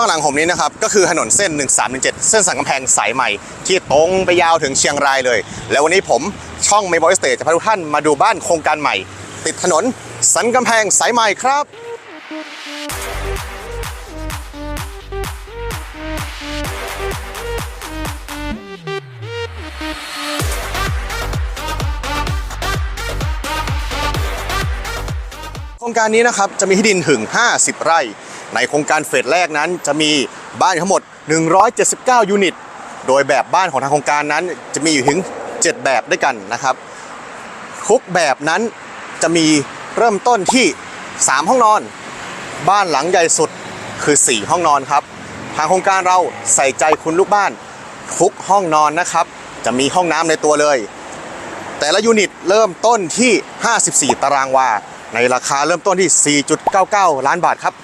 ข้างหลังผมนี้นะครับก็คือถนนเส้น 1317 เส้นสันกำแพงสายใหม่ ที่ตรงไปยาวถึงเชียงรายเลย แล้ววันนี้ผมช่อง m a y b o y s t a g e จะพาทุกท่านมาดูบ้านโครงการใหม่ ติดถนนสันกำแพงสายใหม่ครับโครงการนี้นะครับจะมีที่ดินถึง 50 ไร่ ในโครงการเฟสแรกนั้นจะมีบ้านทั้งหมด 179 ยูนิต โดยแบบบ้านของทางโครงการนั้น จะมีอยู่ถึง 7 แบบด้วยกันนะครับทุกแบบนั้นจะมีเริ่มต้นที่ 3 ห้องนอน บ้านหลังใหญ่สุดคือ 4 ห้องนอนครับ ทางโครงการเราใส่ใจคุณลูกบ้านทุกห้องนอนนะครับ จะมีห้องน้ำในตัวเลย แต่ละยูนิตเริ่มต้นที่ 54 ตารางวา ในราคาเริ่มต้นที่ 4.99 ล้านบาทครับ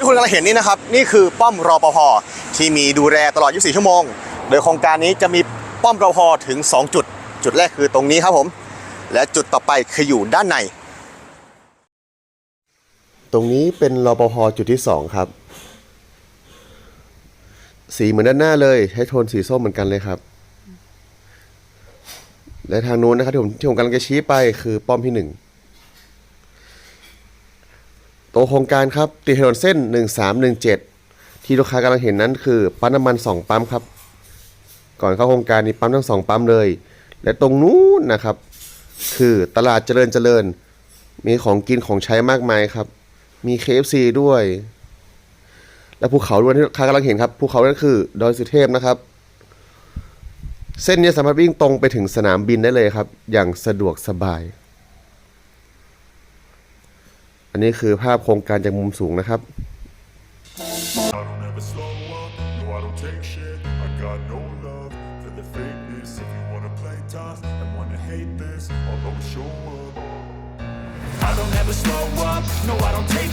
ที่คุณกำลังเห็นนี่นะครับ นี่คือป้อมรอปภที่มีดูแลตลอด 24 ชั่วโมง โดยโครงการนี้จะมีป้อมรอปภถึง 2 จุด จุดแรกคือตรงนี้ครับผม และจุดต่อไปคืออยู่ด้านใน ตรงนี้เป็นรอปภจุดที่ 2 ครับ สีเหมือนด้านหน้าเลยใช้โทนสีส้มเหมือนกันเลยครับ และทางนู้นนะครับที่ผมที่ผมกำลังจะชี้ไปคือป้อมที่หนึ่ง ตัวโครงการครับติดถนนเส้น 1317 ที่ลูกค้ากำลังเห็นนั้นคือปั๊มน้ำมัน 2 ปั๊มครับ ก่อนเข้าโครงการนี้ปั๊มทั้งสองปั๊มเลย และตรงนู้นนะครับ คือตลาดเจริญเจริญ มีของกินของใช้มากมายครับ มี KFC ด้วย และภูเขาด้วยที่ลูกค้ากำลังเห็นครับภูเขานั่นคือดอยสุเทพนะครับ เส้นนี้สามารถวิ่งตรงไปถึงสนามบินได้เลยครับ อย่างสะดวกสบาย อันนี้คือภาพโครงการจากมุมสูงนะครับ I don't ever slow up, no I don't take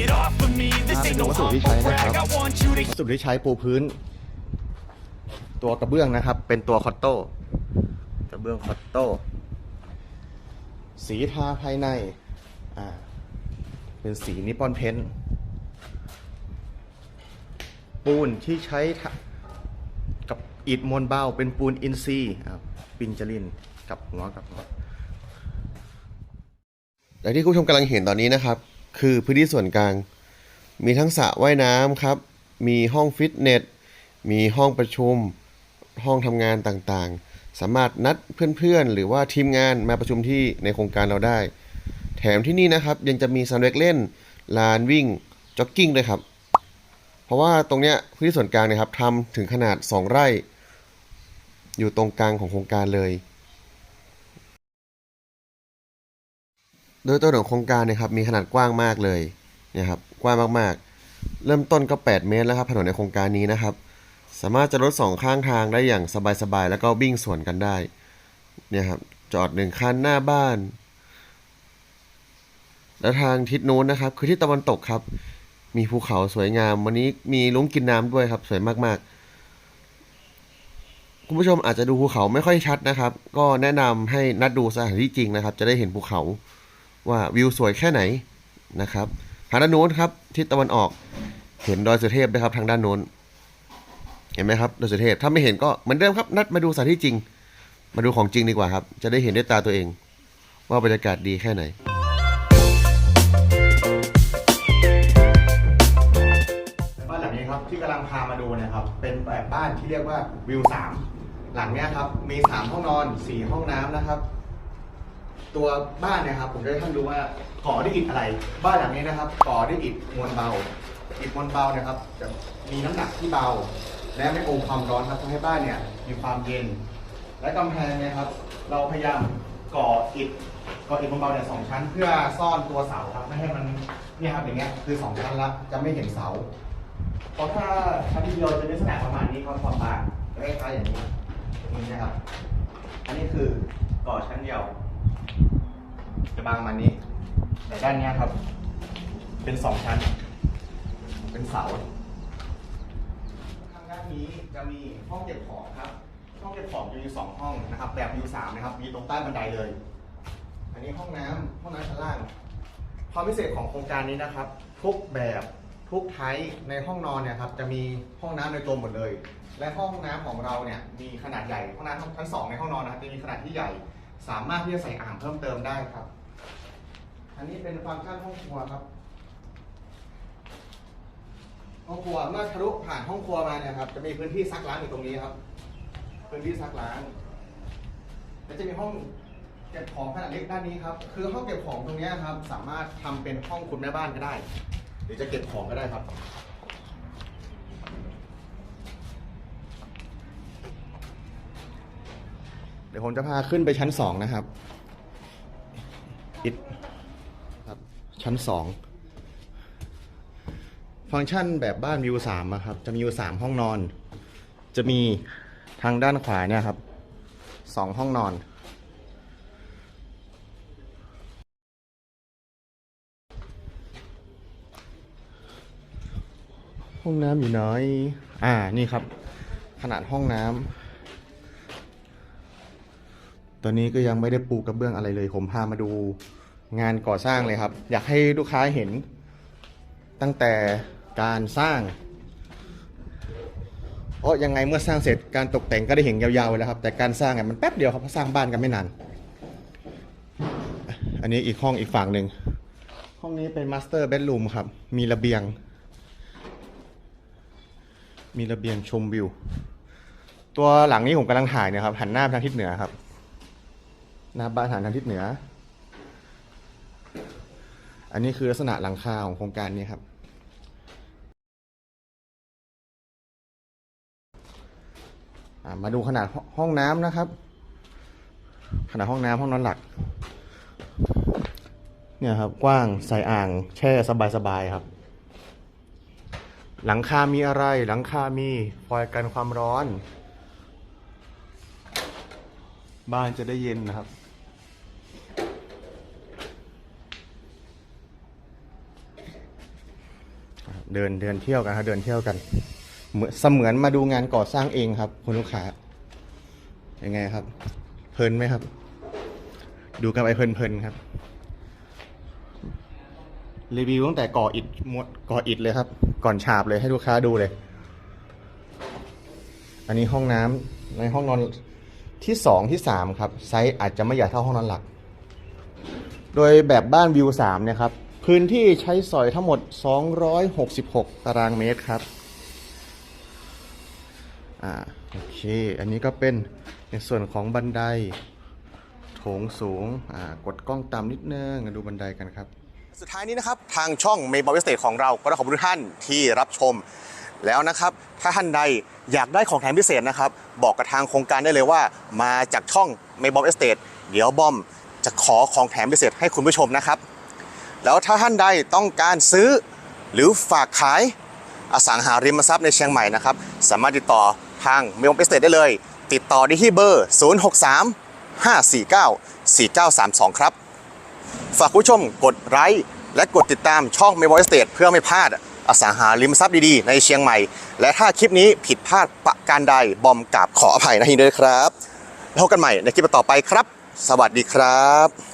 Get off of me, this ain't no วัสดุที่ humble ใช้นะ brag ครับ I want you to วัสดุที่ใช้ปูพื้น ตัวกระเบื้องนะครับ เป็นตัวคอตโต้กระเบื้องคอตโต้สีทาภายในอ่าเป็นสีนิปปอนเพนท์ปูนที่ใช้ทากับอิฐมวลเบาเป็นปูนอินซีย์อ่าปินจลินกับงอกับงอและที่คุณผู้ชมกำลังเห็นตอนนี้นะครับ คือพื้นที่ส่วนกลาง มีทั้งสระว่ายน้ำครับ มีห้องฟิตเนส มีห้องประชุม ห้องทำงานต่างๆ สามารถนัดเพื่อนๆ หรือว่าทีมงานมาประชุมที่ในโครงการเราได้ แถมที่นี่นะครับยังจะมีสนามเด็กเล่น ลานวิ่ง จ็อกกิ้งด้วยครับ เพราะว่าตรงเนี้ยพื้นที่ส่วนกลางเนะครับทำถึงขนาด 2 ไร่ อยู่ตรงกลางของโครงการเลย โดยตัวของโครงการเนะครับมีขนาดกว้างมากเลยนะครับกว้างมากๆ เริ่มต้นก็ 8 เมตรแล้วครับถนนในโครงการนี้นะครับ สามารถจะรถสองข้างทางได้อย่างสบายๆแล้วก็วิ่งสวนกันได้เนี่ยครับจอดหนึ่งคันหน้าบ้าน แล้วทางทิศนู้นนะครับ คือทิศตะวันตกครับ มีภูเขาสวยงาม วันนี้มีลุงกินน้ำด้วยครับ สวยมากๆ คุณผู้ชมอาจจะดูภูเขาไม่ค่อยชัดนะครับ ก็แนะนำให้นัดดูสถานที่จริงนะครับ จะได้เห็นภูเขา ว่าวิวสวยแค่ไหนนะครับทางด้านโน้นครับทิศตะวันออกเห็นดอยสุเทพนะครับทางด้านโน้น เห็นไหมครับดอยสุเทพถ้าไม่เห็นก็เหมือนเดิมครับ นัดมาดูสถานที่จริง มาดูของจริงดีกว่าครับ จะได้เห็นด้วยตาตัวเอง ว่าบรรยากาศดีแค่ไหนบ้านหลังนี้ครับที่กำลังพามาดูเนี่ยครับเป็นแบบบ้านที่เรียกว่าวิวสามหลังเนี้ยครับมีสามห้องนอนสี่ห้องน้ำนะครับ ตัวบ้านเนี่ยครับผมจะให้ท่านดูว่าก่อด้วยอิฐอะไร บ้านหลังนี้นะครับก่อด้วยอิฐมวลเบา อิฐมวลเบาเนะครับจะมีน้ำหนักที่เบา และไม่อมความร้อนครับทำให้บ้านเนี่ยมีความเย็น และกำแพงเนี่ยครับ เราพยายามก่ออิฐก่ออิฐมวลเบาเนี่ยสองชั้น เพื่อซ่อนตัวเสาครับไม่ให้มันเนี่ยครับอย่างเงี้ยคือสองชั้นละจะไม่เห็นเสาเพราะถ้าชั้นเดียวจะลักษณะประมาณนี้ครับความบางคล้ายๆอย่างนี้ยนี้นะครับ อันนี้คือก่อชั้นเดียว จะบางประมาณนี้ แต่ด้านเนี้ยครับ เป็นสองชั้น เป็นเสาทางด้านนี้จะมีห้องเก็บของครับ ห้องเก็บของจะมีสองห้องนะครับ แบบมีสามนะครับ มีตรงใต้บันไดเลย อันนี้ห้องน้ำห้องน้ำชั้นล่าง ความพิเศษของโครงการนี้นะครับ ทุกแบบทุกไทป์ในห้องนอนเนี่ยครับจะมีห้องน้ำในตัวหมดเลย และห้องน้ำของเราเนี่ยมีขนาดใหญ่ห้องน้ำชั้นสองในห้องนอนนะครับจะมีขนาดที่ใหญ่ สามารถที่จะใส่อ่างเพิ่มเติมได้ครับ อันนี้เป็นฟังก์ชันห้องครัวครับ ห้องครัวเมื่อทะลุผ่านห้องครัวมาเนี่ยครับ จะมีพื้นที่ซักล้างอยู่ตรงนี้ครับ พื้นที่ซักล้าง แล้วจะมีห้องเก็บของขนาดเล็กด้านนี้ครับ คือห้องเก็บของตรงนี้ครับ สามารถทำเป็นห้องคุณแม่บ้านก็ได้ หรือจะเก็บของก็ได้ครับ ดี๋ยวผมจะพาขึ้นไปชั้นสองนะครับอิดครับ ชั้นสองฟังก์ชันแบบบ้านวิวสามครับ จะมีอยู่สามห้องนอน จะมีทางด้านขวาเนี่ยครับสองห้องนอน ห้องน้ำอยู่ไหนอ่านี่ครับ ขนาดห้องน้ำ ตอนนี้ก็ยังไม่ได้ปูกระเบื้องอะไรเลย ผมพามาดูงานก่อสร้างเลยครับ อยากให้ลูกค้าเห็น ตั้งแต่การสร้างเพราะยังไงเมื่อสร้างเสร็จการตกแต่งก็ได้เห็นยาวๆเลยครับ แต่การสร้างเนี่ยมันแป๊บเดียวครับเพราะสร้างบ้านกันไม่นาน อันนี้อีกห้องอีกฝั่งหนึ่ง ห้องนี้เป็นมาสเตอร์เบดรูมครับ มีระเบียง มีระเบียงชมวิว ตัวหลังนี้ผมกำลังถ่ายเนี่ยครับ หันหน้าไปทางทิศเหนือครับ น้าบ้านหันทางทิศเหนือ อันนี้คือลักษณะหลังคาของโครงการนี้ครับ มาดูขนาดห้ห้องน้ำนะครับ ขนาดห้องน้ำห้องนอนหลัก เนี่ยครับกว้างใส่อ่างแช่สบายๆครับ หลังคามีอะไร หลังคามีฟอยล์กันความร้อนบ้านจะได้เย็นนะครับ เดินเดินเที่ยวกันครับเดินเที่ยวกัน เหมือนเสมือนมาดูงานก่อสร้างเองครับคุณลูกค้ายังไงครับ เพลินไหมครับ ดูกันไปเพลินๆครับ รีวิวตั้งแต่ก่ออิฐมดก่ออิฐเลยครับ ก่อนฉาบเลยให้ลูกค้าดูเลย อันนี้ห้องน้ำในห้องนอนที่สองที่สามครับ ไซส์อาจจะไม่ใหญ่เท่าห้องนอนหลัก โดยแบบบ้านวิวสามเนี่ยครับ พื้นที่ใช้สอยทั้งหมด 266 ตารางเมตรครับ อ่า โอเค อันนี้ก็เป็นในส่วนของบันได โถงสูง อ่า กดกล้องตามนิดนึงมาดูบันไดกันครับ สุดท้ายนี้นะครับ ทางช่องเมย์บอลเวสเตทของเรา ก็ต้องขอบคุณทุกท่านที่รับชม แล้วนะครับ ถ้าท่านใดอยากได้ของแถมพิเศษนะครับ บอกกับทางโครงการได้เลยว่า มาจากช่องเมย์บอลเวสเตทเดี๋ยวบอมจะขอของแถมพิเศษให้คุณผู้ชมนะครับ แล้วถ้าท่านใดต้องการซื้อหรือฝากขายอสังหาริมทรัพย์ในเชียงใหม่นะครับ สามารถติดต่อทางเมลเ s สเตได้เลย ติดต่อได้ที่เบอร์ 063 549 4932 ครับ ฝากผู้ชมกดไลค์และกดติดตามช่อง m ม b o y Estate เพื่อไม่พลาดอสังหาริมทรัพย์ดีๆ ในเชียงใหม่ และถ้าคลิปนี้ผิดพลาดประการใดบอมกราบขออภัยนะทีด้วยครับแล้วพบกันใหม่ในคลิปต่อไปครับ สวัสดีครับ